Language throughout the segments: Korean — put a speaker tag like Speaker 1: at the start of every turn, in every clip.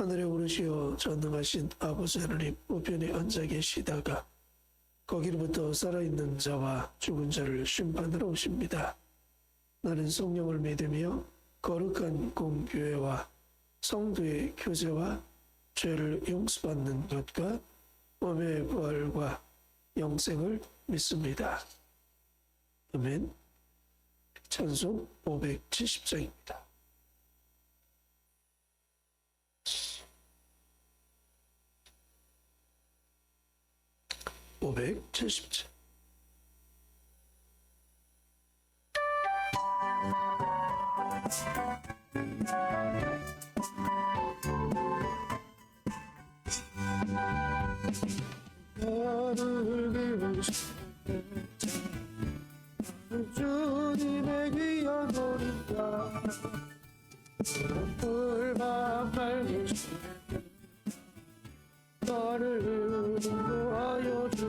Speaker 1: 하늘에 오르시어 전능하신 아버지 하나님 우편에 앉아 계시다가 거기로부터 살아있는 자와 죽은 자를 심판하러 오십니다. 나는 성령을 믿으며 거룩한 공교회와 성도의 교제와 죄를 용서받는 것과 몸의 부활과 영생을 믿습니다. 아멘. 찬송 570장입니다. 570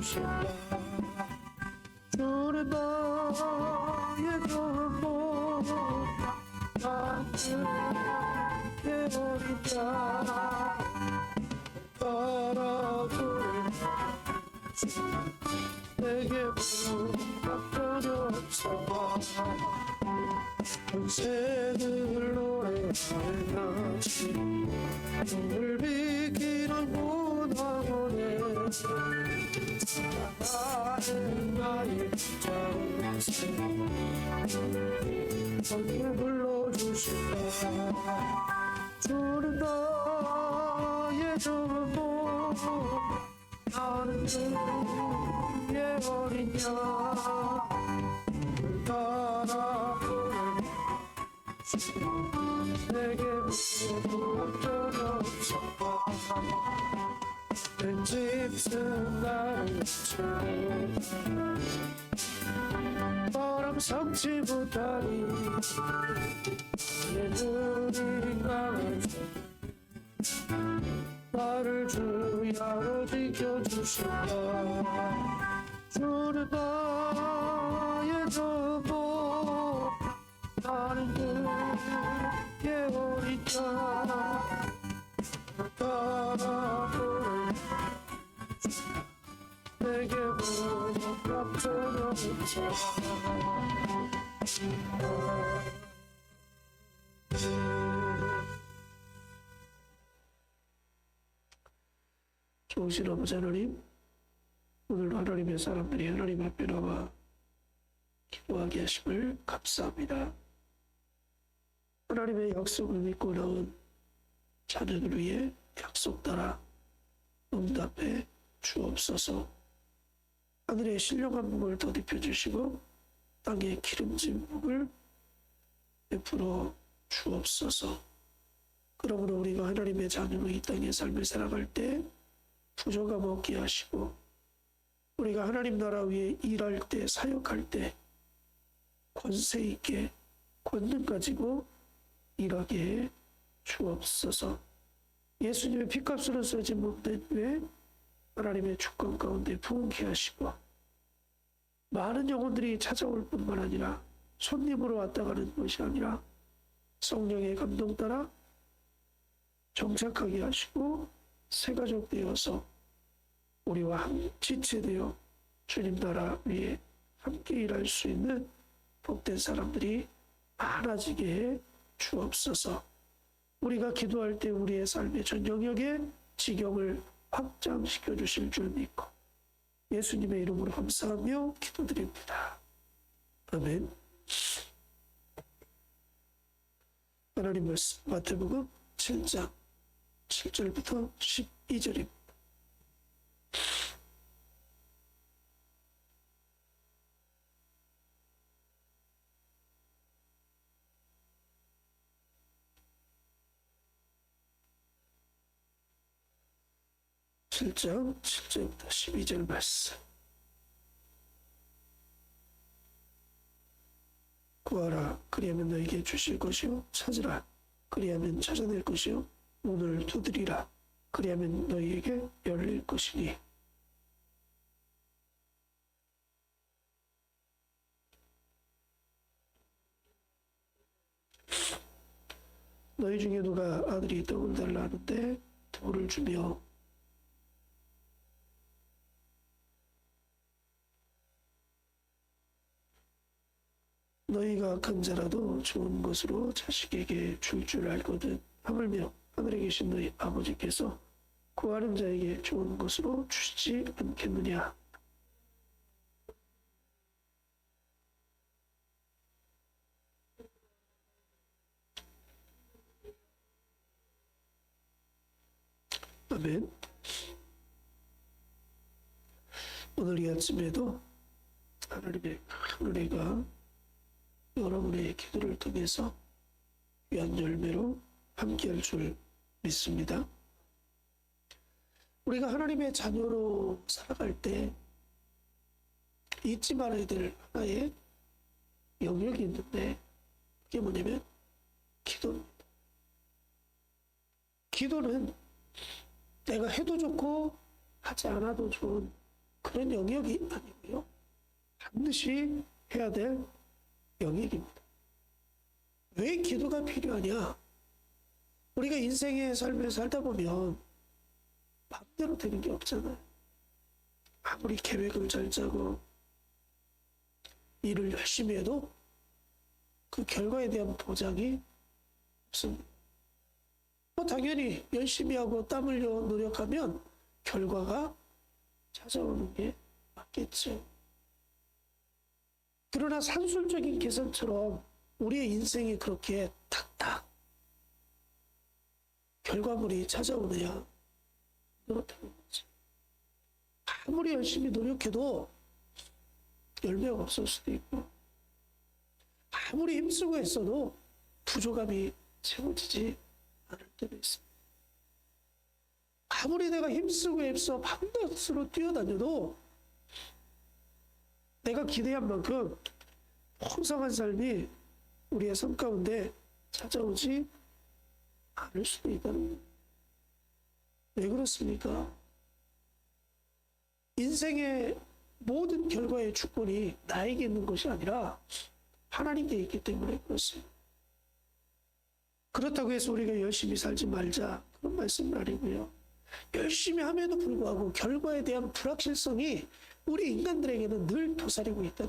Speaker 1: 주신다 주는 나의 전부 나의 어린다 따라오는 내게 부탁하려 없어 새들 노래하는 나시 오늘 비키는 문화 나는 나의 자우세 함께 불러주신다 주는 나의 전부 나는 그의 어린 양 따라 부르는 내게 무엇도 없어 내 집은 나를 바람 삼지 못하니 내 눈이 감아줘 나를 주야로 지켜주신다 주는 나의 전부 나는 어린 양 따라 내게 무엇 같은 없어 좋으신 아버지 하나님, 오늘 하나님의 사람들이 하나님 앞에 나와 기도하게 하심을 감사합니다. 하나님의 약속을 믿고 나온 자녀들 위해 약속 따라 응답해 주옵소서. 하늘의 신령한 복을 덧입혀 주시고 땅의 기름진 복을 베풀어 주옵소서. 그러므로 우리가 하나님의 자녀로 이 땅의 삶을 살아갈 때 부족함 없게 하시고 우리가 하나님 나라 위에 일할 때 사역할 때 권세 있게 권능 가지고 일하게 해 주옵소서. 예수님의 피값으로 써진 몸된 외 하나님의 주권 가운데 부흥케 하시고 많은 영혼들이 찾아올 뿐만 아니라 손님으로 왔다 가는 것이 아니라 성령의 감동 따라 정착하게 하시고 새 가족 되어서 우리와 한 지체되어 주님 나라 위에 함께 일할 수 있는 복된 사람들이 많아지게 해 주옵소서. 우리가 기도할 때 우리의 삶의 전 영역에 지경을 확장시켜 주실 줄 믿고 예수님의 이름으로 감사하며 기도드립니다. 아멘. 하나님 말씀 마태복음 7장 7절부터 12절입니다. 7장 7절부터 12절 말씀. 구하라. 그리하면 너에게 주실 것이요. 찾으라. 그리하면 찾아낼 것이요. 문을 두드리라. 그리하면 너희에게 열릴 것이니. 너희 중에 누가 아들이 떡을 달라 하는데 돌을 주며 너희가 큰자라도 좋은 것으로 자식에게 줄 줄 알거든. 하물며 하늘에 계신 너희 아버지께서 구하는 자에게 좋은 것으로 주시지 않겠느냐. 아멘. 오늘 이 아침에도 하나님의 큰 은혜가 여러분의 기도를 통해서 귀한 열매로 함께할 줄 믿습니다. 우리가 하나님의 자녀로 살아갈 때 잊지 말아야 될 하나의 영역이 있는데 그게 뭐냐면 기도입니다. 기도는 내가 해도 좋고 하지 않아도 좋은 그런 영역이 아니고요. 반드시 해야 될 영역입니다. 왜 기도가 필요하냐? 우리가 인생의 삶을 살다 보면 마음대로 되는 게 없잖아요. 아무리 계획을 잘 짜고 일을 열심히 해도 그 결과에 대한 보장이 없습니다. 뭐 당연히 열심히 하고 땀 흘려 노력하면 결과가 찾아오는 게 맞겠죠. 그러나 산술적인 계산처럼 우리의 인생이 그렇게 탁탁 결과물이 찾아오느냐? 그렇다는 거지. 아무리 열심히 노력해도 열매가 없을 수도 있고, 아무리 힘쓰고 했어도 부족함이 채워지지 않을 때도 있습니다. 아무리 내가 힘쓰고 애써 밤낮으로 뛰어다녀도 내가 기대한 만큼 풍성한 삶이 우리의 삶 가운데 찾아오지 않을 수도 있다는. 왜 그렇습니까? 인생의 모든 결과의 주권이 나에게 있는 것이 아니라 하나님께 있기 때문에 그렇습니다. 그렇다고 해서 우리가 열심히 살지 말자 그런 말씀은 아니고요. 열심히 함에도 불구하고 결과에 대한 불확실성이 우리 인간들에게는 늘 도사리고 겁니다.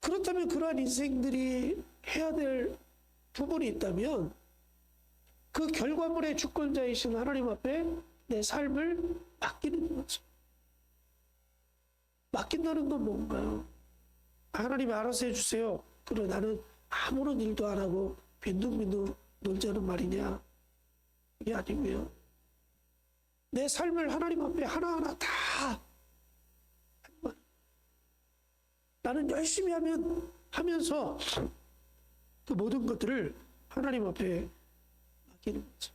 Speaker 1: 그렇다면 그러한 인생들이 해야 될 부분이 있다면 그 결과물의 주권자이신 하나님 앞에 내 삶을 맡기는 거죠. 맡긴다는 건 뭔가요? 하나님이 알아서 해주세요. 그래 나는 아무런 일도 안 하고 빈둥빈둥 놀자는 말이냐? 이게 아니고요. 내 삶을 하나님 앞에 하나하나 다 나는 열심히 하면 하면서 그 모든 것들을 하나님 앞에 맡기는 거죠.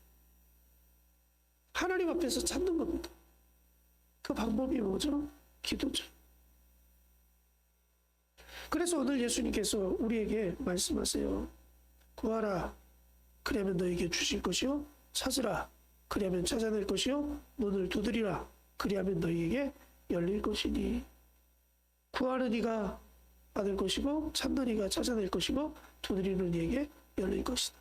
Speaker 1: 하나님 앞에서 찾는 겁니다. 그 방법이 뭐죠? 기도죠. 그래서 오늘 예수님께서 우리에게 말씀하세요. 구하라. 그러면 너에게 주실 것이요. 찾으라. 그러면 찾아낼 것이요. 문을 두드리라. 그리하면 너희에게 열릴 것이니. 구하는 이가 받을 것이고 찾는 이가 찾아낼 것이고 두드리는 이에게 열릴 것이다.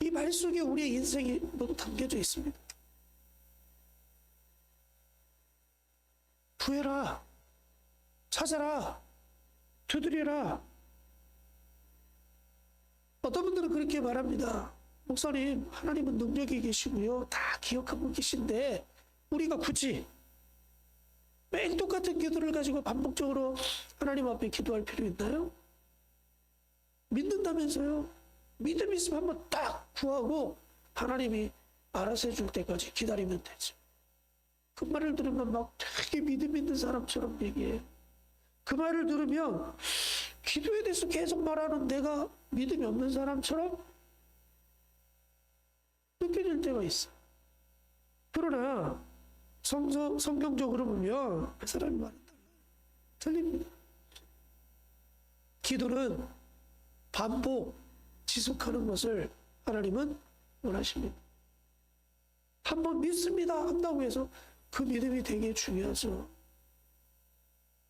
Speaker 1: 이 말 속에 우리의 인생이 모두 담겨져 있습니다. 구해라. 찾아라. 두드려라. 어떤 분들은 그렇게 말합니다. 목사님, 하나님은 능력이 계시고요. 다 기억하고 계신데, 우리가 굳이 매일 똑같은 기도를 가지고 반복적으로 하나님 앞에 기도할 필요 있나요? 믿는다면서요? 믿음 있으면 한번 딱 구하고 하나님이 알아서 해줄 때까지 기다리면 되죠. 그 말을 들으면 막 되게 믿음 있는 사람처럼 얘기해요. 그 말을 들으면 기도에 대해서 계속 말하는 내가 믿음이 없는 사람처럼 때가 있어. 그러나 성서, 성경적으로 보면 그 사람이 달라요. 틀립니다. 기도는 반복, 지속하는 것을 하나님은 원하십니다. 한번 믿습니다 한다고 해서 그 믿음이 되게 중요하죠.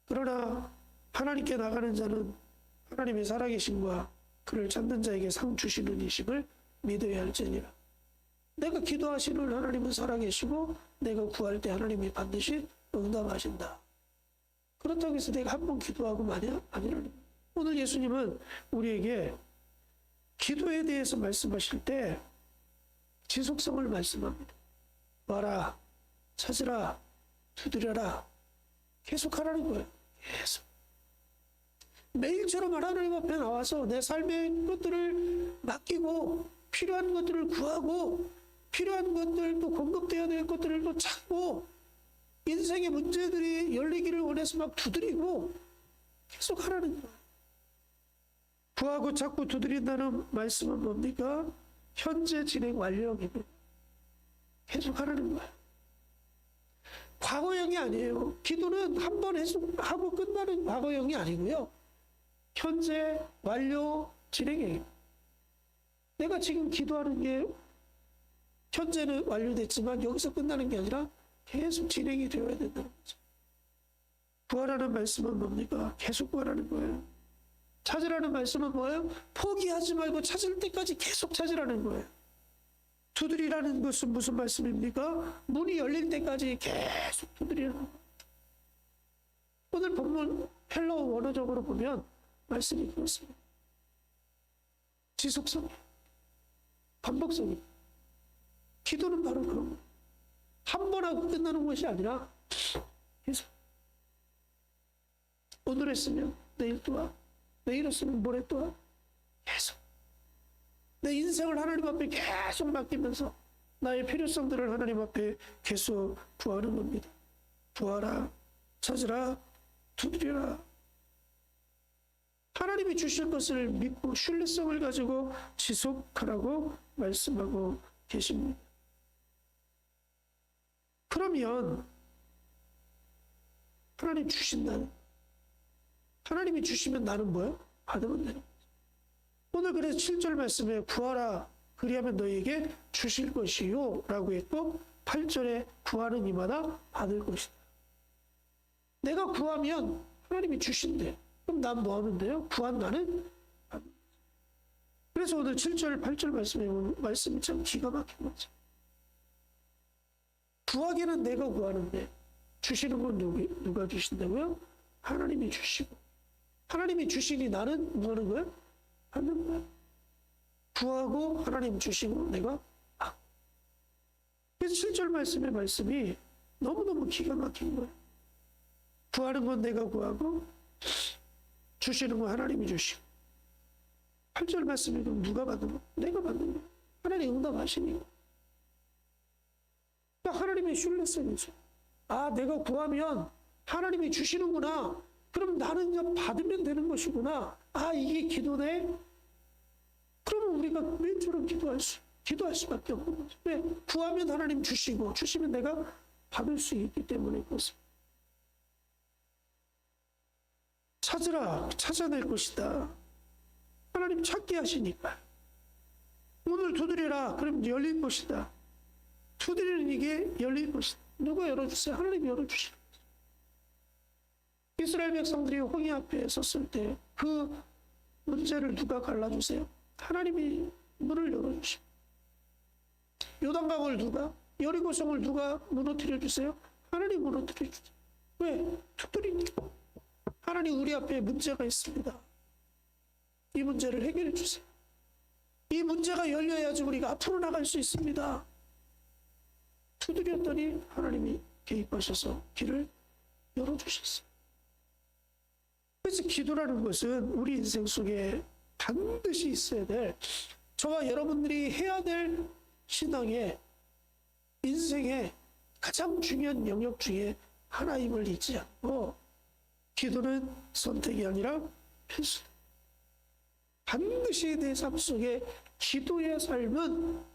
Speaker 1: 그러나 하나님께 나가는 자는 하나님의 살아계심과 그를 찾는 자에게 상 주시는 이심을 믿어야 할지니라. 내가 기도하시는 하나님은 살아계시고 내가 구할 때 하나님이 반드시 응답하신다. 그렇다고 해서 내가 한 번 기도하고 마냐? 거예요. 오늘 예수님은 우리에게 기도에 대해서 말씀하실 때 지속성을 말씀합니다. 와라, 찾으라, 두드려라. 계속 하라는 거예요. 계속. 매일처럼 하나님 앞에 나와서 내 삶의 것들을 맡기고 필요한 것들을 구하고 필요한 것들 또 공급되어야 될 것들을 또 찾고 인생의 문제들이 열리기를 원해서 막 두드리고 계속 하라는 거예요. 구하고 찾고 두드린다는 말씀은 뭡니까? 현재 진행 완료입니다. 계속 하라는 거예요. 과거형이 아니에요. 기도는 한 번 하고 끝나는 과거형이 아니고요. 현재 완료 진행이에요. 내가 지금 기도하는 게 현재는 완료됐지만 여기서 끝나는 게 아니라 계속 진행이 되어야 된다는 거죠. 구하라는 말씀은 뭡니까? 계속 구하라는 거예요. 찾으라는 말씀은 뭐예요? 포기하지 말고 찾을 때까지 계속 찾으라는 거예요. 두드리라는 것은 무슨 말씀입니까? 문이 열릴 때까지 계속 두드리라는 거예요. 오늘 본문 헬러 원어적으로 보면 말씀이 그렇습니다. 지속성, 반복성이. 기도는 바로 그런 거예요. 한 번 하고 끝나는 것이 아니라 계속. 오늘 했으면 내일 또 와. 내일 했으면 모레 또 와. 계속. 내 인생을 하나님 앞에 계속 맡기면서 나의 필요성들을 하나님 앞에 계속 구하는 겁니다. 구하라, 찾으라, 두드리라. 하나님이 주실 것을 믿고 신뢰성을 가지고 지속하라고 말씀하고 계십니다. 그러면 하나님 주신다는 하나님이 주시면 나는 뭐야? 받으면 되는. 오늘 그래서 7절 말씀에 구하라 그리하면 너에게 주실 것이요 라고 했고 8절에 구하는 이마다 받을 것이다. 내가 구하면 하나님이 주신대. 그럼 난 뭐 하면 돼요? 구한 나는 그래서 오늘 7절, 8절 말씀에 말씀이 참 기가 막힌 거죠. 구하기는 내가 구하는데 주시는 건 누구, 누가 주신다고요? 하나님이 주시고 하나님이 주시니 나는 뭐 하는 거야? 받는 거야. 구하고 하나님 주시고 내가 받고. 그래서 7절 말씀의 말씀이 너무너무 기가 막힌 거예요. 구하는 건 내가 구하고 주시는 건 하나님이 주시고 8절 말씀이 누가 받는 거? 내가 받는 거. 하나님 응답하시니까. 그러니까 하나님의 신뢰성이죠. 아, 내가 구하면 하나님이 주시는구나. 그럼 나는 받으면 되는 것이구나. 아, 이게 기도네? 그러면 우리가 맨처럼 기도할 수, 기도할 수밖에 없는 거죠. 왜? 구하면 하나님 주시고, 주시면 내가 받을 수 있기 때문에 그렇습니다. 찾으라, 찾아낼 것이다. 하나님 찾게 하시니까. 문을 두드리라, 그럼 열릴 것이다. 두드리는 이게 열릴 것이다. 누가 열어주세요? 하나님이 열어주시는 거죠. 이스라엘 백성들이 홍해 앞에 섰을 때 그 문제를 누가 갈라주세요? 하나님이 문을 열어주시고 요단강을 누가 여리고성을 누가 무너뜨려 주세요? 하나님 무너뜨려 주세요. 왜? 두드리니까. 하나님 우리 앞에 문제가 있습니다. 이 문제를 해결해 주세요. 이 문제가 열려야지 우리가 앞으로 나갈 수 있습니다. 두드렸더니 하나님이 개입하셔서 길을 열어주셨어요. 그래서 기도라는 것은 우리 인생 속에 반드시 있어야 될 저와 여러분들이 해야 될 신앙의 인생의 가장 중요한 영역 중에 하나임을 잊지 않고 기도는 선택이 아니라 필수다. 반드시 내 삶 속에 기도의 삶은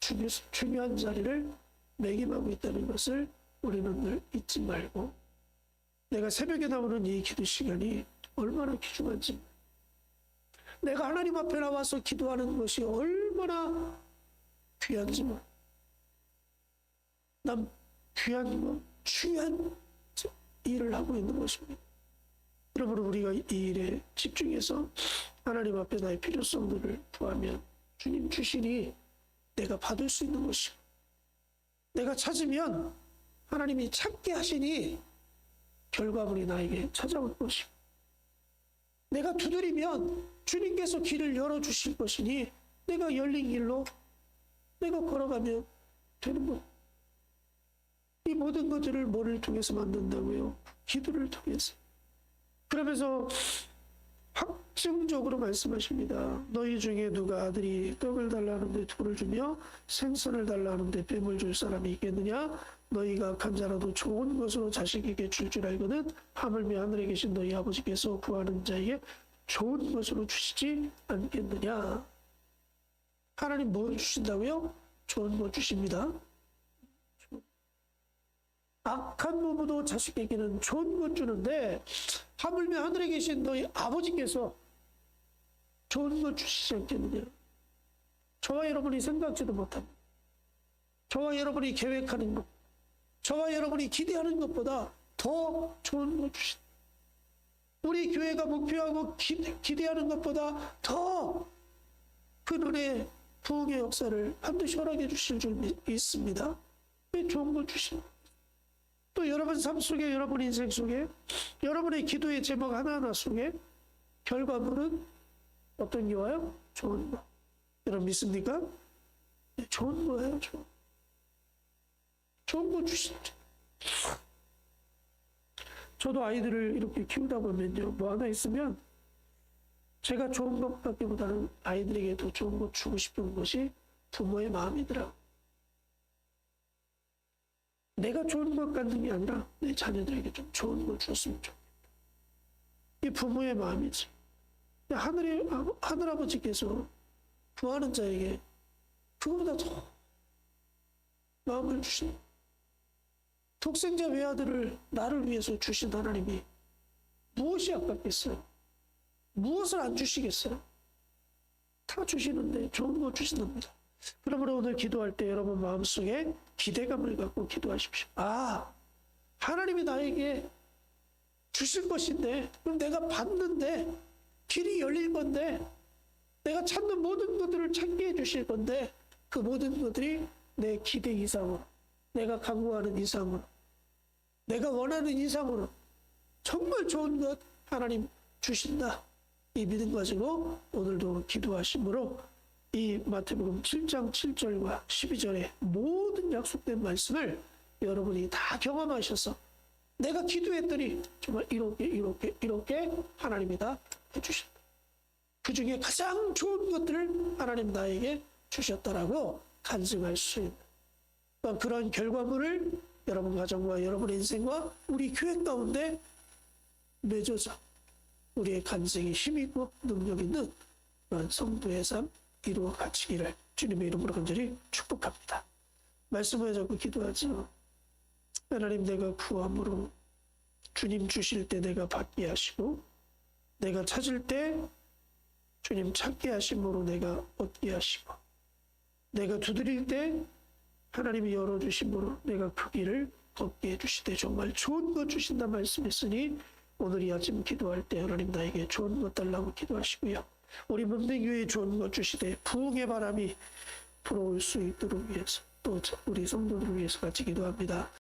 Speaker 1: 중요, 중요한 자리를 매김하고 있다는 것을 우리는 늘 잊지 말고 내가 새벽에 나오는 이 기도 시간이 얼마나 귀중한지 내가 하나님 앞에 나와서 기도하는 것이 얼마나 귀한지. 난 귀한 거, 중요한 일을 하고 있는 것입니다. 여러분 우리가 이 일에 집중해서 하나님 앞에 나의 필요성들을 구하면 주님 주시니 내가 받을 수 있는 것이고 내가 찾으면 하나님이 찾게 하시니 결과물이 나에게 찾아올 것이고 내가 두드리면 주님께서 길을 열어주실 것이니 내가 열린 길로 내가 걸어가면 되는 것. 이 모든 것들을 뭐를 통해서 만든다고요? 기도를 통해서. 그러면서 확증적으로 말씀하십니다. 너희 중에 누가 아들이 떡을 달라는데 돌을 주며 생선을 달라는데 뱀을 줄 사람이 있겠느냐? 너희가 간자라도 좋은 것으로 자식에게 줄 줄 알거든 하물며 하늘에 계신 너희 아버지께서 구하는 자에게 좋은 것으로 주시지 않겠느냐? 하나님 뭐 주신다고요? 좋은 거 주십니다. 악한 부모도 자식에게는 좋은 것 주는데 하물며 하늘에 계신 너희 아버지께서 좋은 것 주시지 않겠느냐. 저와 여러분이 생각지도 못합니다. 저와 여러분이 계획하는 것, 저와 여러분이 기대하는 것보다 더 좋은 것 주신. 우리 교회가 목표하고 기, 기대하는 것보다 더큰 은혜, 부흥의 역사를 반드시 허락해 주실 줄 믿- 믿습니다. 왜 좋은 걸 주신? 또 여러분 삶 속에 여러분 인생 속에 여러분의 기도의 제목 하나하나 속에 결과물은 어떤 게 와요? 좋은 거. 여러분 믿습니까? 네, 좋은 거예요. 좋은, 좋은 거 주신다. 저도 아이들을 이렇게 키우다 보면요. 뭐 하나 있으면 제가 좋은 것밖에 보다는 아이들에게 더 좋은 것 주고 싶은 것이 부모의 마음이더라고요. 내가 좋은 것 갖는 게 아니라 내 자녀들에게 좀 좋은 걸 줬으면 좋겠다. 이게 부모의 마음이지. 하늘의, 아- 하늘아버지께서 구하는 자에게 그거보다 더 마음을 주신 독생자 외아들을 나를 위해서 주신 하나님이 무엇이 아깝겠어요? 무엇을 안 주시겠어요? 다 주시는데 좋은 거 주신답니다. 그러므로 오늘 기도할 때 여러분 마음속에 기대감을 갖고 기도하십시오. 아, 하나님이 나에게 주실 것인데, 그럼 내가 받는데, 길이 열릴 건데, 내가 찾는 모든 것들을 찾게 해주실 건데, 그 모든 것들이 내 기대 이상으로, 내가 강구하는 이상으로, 내가 원하는 이상으로, 정말 좋은 것 하나님 주신다. 이 믿음 가지고 오늘도 기도하심으로 이 마태복음 7장 7절과 12절의 모든 약속된 말씀을 여러분이 다 경험하셔서 내가 기도했더니 정말 이렇게 이렇게 이렇게 하나님이 다 해주신다. 그 중에 가장 좋은 것들을 하나님 나에게 주셨다라고 간증할 수 있는 그런 결과물을 여러분 가정과 여러분 인생과 우리 교회 가운데 맺어져 우리의 간증이 힘있고 능력 있는 그런 성도의 삶 이루어 가시기를 주님의 이름으로 간절히 축복합니다. 말씀을 자꾸 기도하죠. 하나님 내가 구함으로 주님 주실 때 내가 받게 하시고 내가 찾을 때 주님 찾게 하심으로 내가 얻게 하시고 내가 두드릴 때 하나님이 열어주심으로 내가 그 길을 걷게 해주시되 정말 좋은 것 주신다 말씀했으니 오늘 이 아침 기도할 때 하나님 나에게 좋은 것 달라고 기도하시고요. 우리 좋은 것 주시되 부흥의 바람이 불어올 수 있도록 위해서 또 우리 성도들을 위해서 같이 기도합니다.